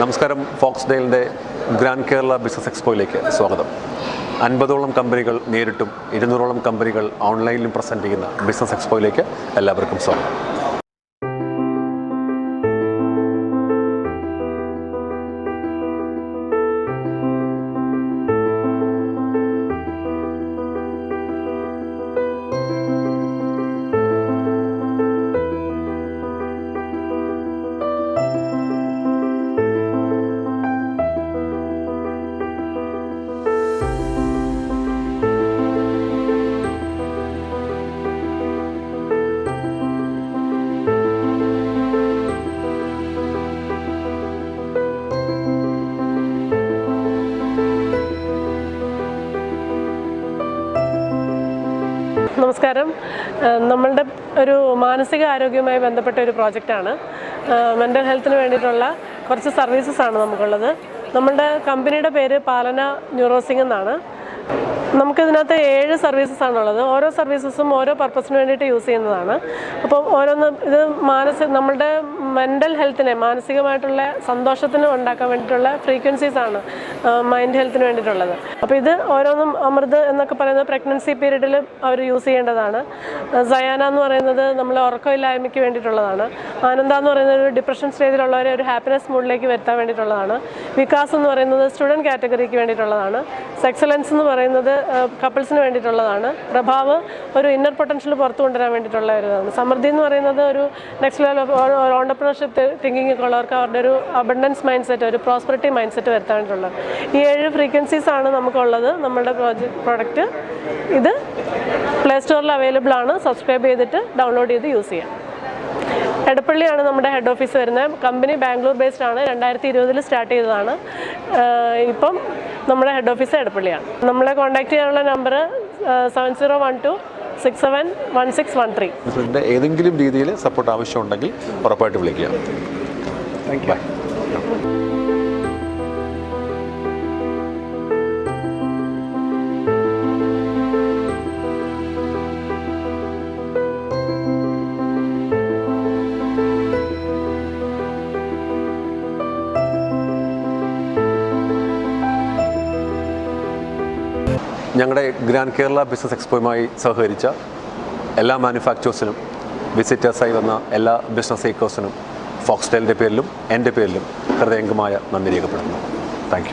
നമസ്കാരം ഫോക്സ് ഡെയിലിന്റെ ഗ്രാൻഡ് കേരള ബിസിനസ് എക്സ്പോയിലേക്ക് സ്വാഗതം. അൻപതോളം കമ്പനികൾ നേരിട്ടും ഇരുന്നൂറോളം കമ്പനികൾ ഓൺലൈനിലും പ്രസന്റ് ചെയ്യുന്ന ബിസിനസ് എക്സ്പോയിലേക്ക് എല്ലാവർക്കും സ്വാഗതം. നമസ്കാരം. നമ്മളുടെ ഒരു മാനസിക ആരോഗ്യവുമായി ബന്ധപ്പെട്ട ഒരു പ്രോജക്റ്റാണ് മെന്റൽ ഹെൽത്തിന് വേണ്ടിയിട്ടുള്ള കുറച്ച് സർവീസസ് ആണ് നമുക്കുള്ളത്. നമ്മളുടെ കമ്പനിയുടെ പേര് പാലന ന്യൂറോസിംഗ് എന്നാണ്. നമുക്കിതിനകത്ത് ഏഴ് സർവീസസ് ആണുള്ളത്. ഓരോ സർവീസസും ഓരോ പർപ്പസിന് വേണ്ടിയിട്ട് യൂസ് ചെയ്യുന്നതാണ്. അപ്പോൾ ഓരോന്ന് ഇത് മാനസിക നമ്മളുടെ മെന്റൽ ഹെൽത്തിനെ മാനസികമായിട്ടുള്ള സന്തോഷത്തിന് ഉണ്ടാക്കാൻ വേണ്ടിയിട്ടുള്ള ഫ്രീക്വൻസീസ് ആണ് മൈൻഡ് ഹെൽത്തിന് വേണ്ടിയിട്ടുള്ളത്. അപ്പോൾ ഇത് ഓരോന്നും അമൃത് എന്നൊക്കെ പറയുന്നത് പ്രഗ്നൻസി പീരീഡിൽ അവർ യൂസ് ചെയ്യേണ്ടതാണ്. സയാന എന്ന് പറയുന്നത് നമ്മൾ ഉറക്കമില്ലായ്മയ്ക്ക് വേണ്ടിയിട്ടുള്ളതാണ്. ആനന്ദ എന്ന് പറയുന്നത് ഒരു ഡിപ്രഷൻ സ്റ്റേജിലുള്ളവരെ ഒരു ഹാപ്പിനെസ് മൂഡിലേക്ക് വരുത്താൻ വേണ്ടിയിട്ടുള്ളതാണ്. വികാസ് എന്ന് പറയുന്നത് സ്റ്റുഡന്റ് കാറ്റഗറിക്ക് വേണ്ടിയിട്ടുള്ളതാണ്. സെക്സലൻസ് എന്ന് പറയുന്നത് കപ്പിൾസിന് വേണ്ടിയിട്ടുള്ളതാണ്. പ്രഭാവ് ഒരു ഇന്നർ പൊട്ടൻഷ്യൽ പുറത്തു കൊണ്ടുവരാൻ വേണ്ടിയിട്ടുള്ള ഒരു സമൃദ്ധി എന്ന് പറയുന്നത് ഒരു നെക്സ്റ്റ് ലെവൽ ഒരു ഓണ്ടർപ്രണർഷിപ്പ് തിങ്കിങ് ഒക്കെ ഉള്ളവർക്ക് അവരുടെ ഒരു അബണ്ടൻസ് മൈൻഡ് സെറ്റ് ഒരു പ്രോസ്പെറിറ്റി മൈൻഡ് സെറ്റ് വരുത്താൻ വേണ്ടിയിട്ടുള്ളത് ഈ ഏഴ് ഫ്രീക്വൻസീസ് ആണ് നമുക്കുള്ളത്. നമ്മുടെ പ്രോജക്റ്റ് പ്രോഡക്റ്റ് ഇത് പ്ലേ സ്റ്റോറിൽ അവൈലബിൾ ആണ്. സബ്സ്ക്രൈബ് ചെയ്തിട്ട് ഡൗൺലോഡ് ചെയ്ത് യൂസ് ചെയ്യാം. എടപ്പള്ളിയാണ് നമ്മുടെ ഹെഡ് ഓഫീസ് വരുന്നത്. കമ്പനി ബാംഗ്ലൂർ ബേസ്ഡ് ആണ്. രണ്ടായിരത്തി ഇരുപതിൽ സ്റ്റാർട്ട് ചെയ്തതാണ്. ഇപ്പം നമ്മുടെ ഹെഡ് ഓഫീസ് എടപ്പള്ളിയാണ്. നമ്മളെ കോൺടാക്ട് ചെയ്യാനുള്ള number seven zero one two six seven one six one three ഏതെങ്കിലും രീതിയിൽ സപ്പോർട്ട് ആവശ്യമുണ്ടെങ്കിൽ ഉറപ്പായിട്ട് വിളിക്കുക. താങ്ക് യു ഞങ്ങളുടെ ഗ്രാൻഡ് കേരള ബിസിനസ് എക്സ്പോയുമായി സഹകരിച്ച എല്ലാ മാനുഫാക്ചേഴ്സിനും വിസിറ്റേഴ്സായി വന്ന എല്ലാ ബിസിനസ് ഏക്കേഴ്സിനും ഫോക്സ്റ്റൈലിന്റെ പേരിലും എന്റെ പേരിലും ഹൃദയംഗമായ നന്ദി രേഖപ്പെടുത്തുന്നു. താങ്ക്